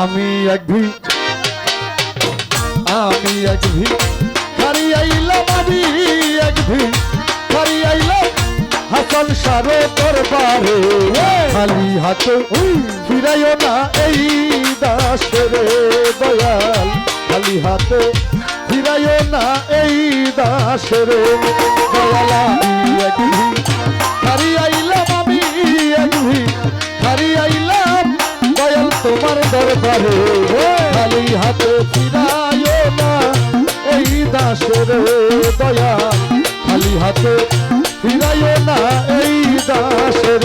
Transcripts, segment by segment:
আমি এক ভি আমি এক হারি আইলাম আমি এক হারি আইলাম হাসান সারো দরবারে। খালি হাতে ফিরাইও না এই দাসের দয়াল। খালি হাতে ফিরাইও না এই দাসের দয়াল দরবারে খালি হাতে ফিরায় না। এই দাসের দয়া খালি হাতে ফিরায় না। এই দাসের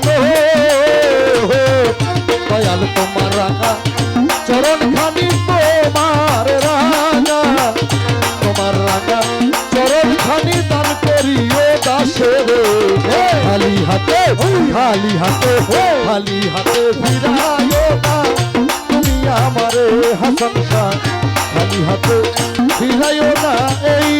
খালি হাতে খালি হাতে ফিরায় না। তুমি আমারে হাসান খালি হাতে ফিরায় না। এই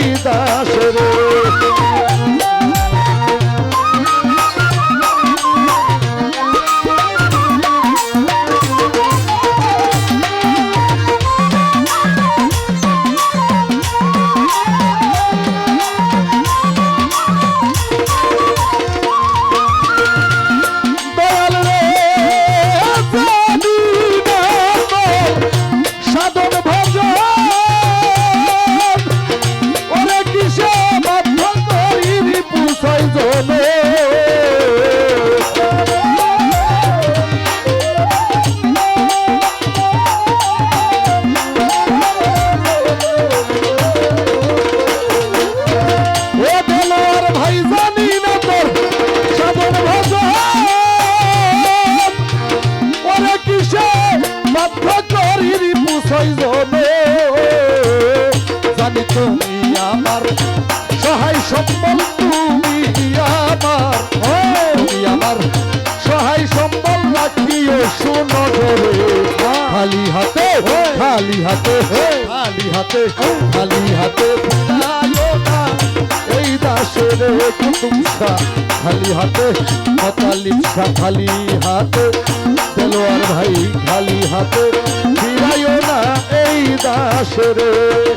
সম্বল তুমি আমার। আমার খালি হাতে খালি হাতে খালি হাতে। দেলোয়ার ভাই, খালি হাতে ফিরাইও না এই দাসের।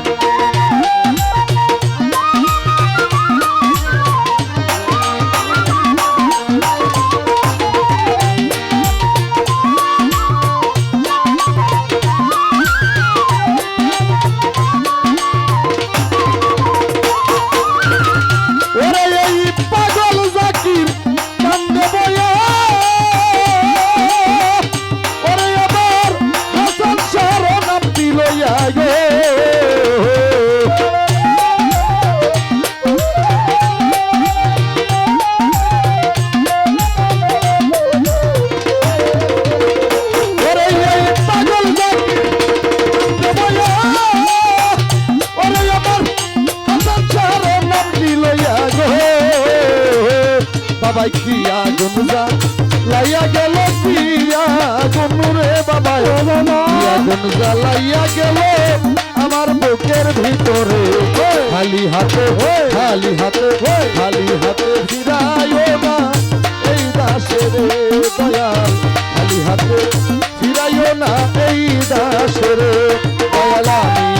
বাবাই কি আগুন যা লাইয়া গেল কি আগুন রে আগুন জ্বালাইয়া গেল আমার বুকের ভিতরে। খালি হাতে খালি হাতে খালি হাতে ফিরাইও না এই দাসের দয়াল। খালি হাতে ফিরাইও না এই দাসের দয়াল। আমি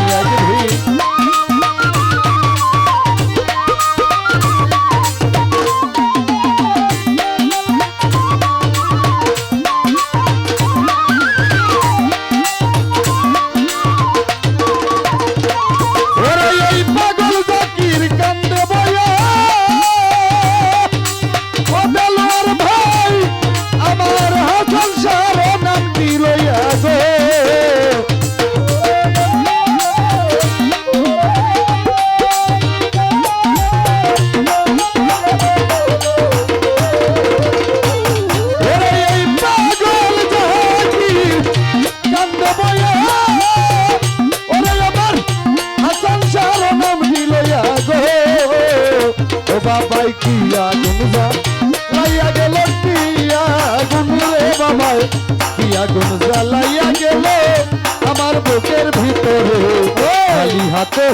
বাবাই গুনজা লাইয়া গেল আগুন রে বাবাই কি গুনজা লাইয়া গেল। আমার বুকের ভিতরে খালি হাতে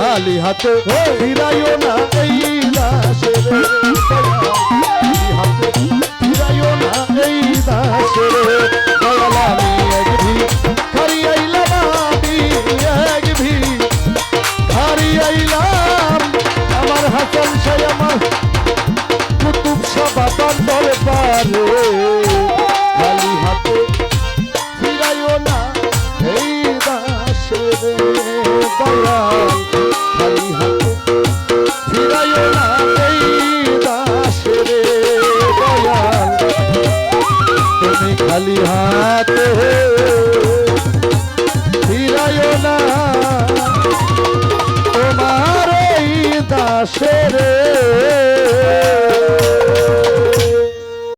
খালি হাতে ফিরাইও না দয়া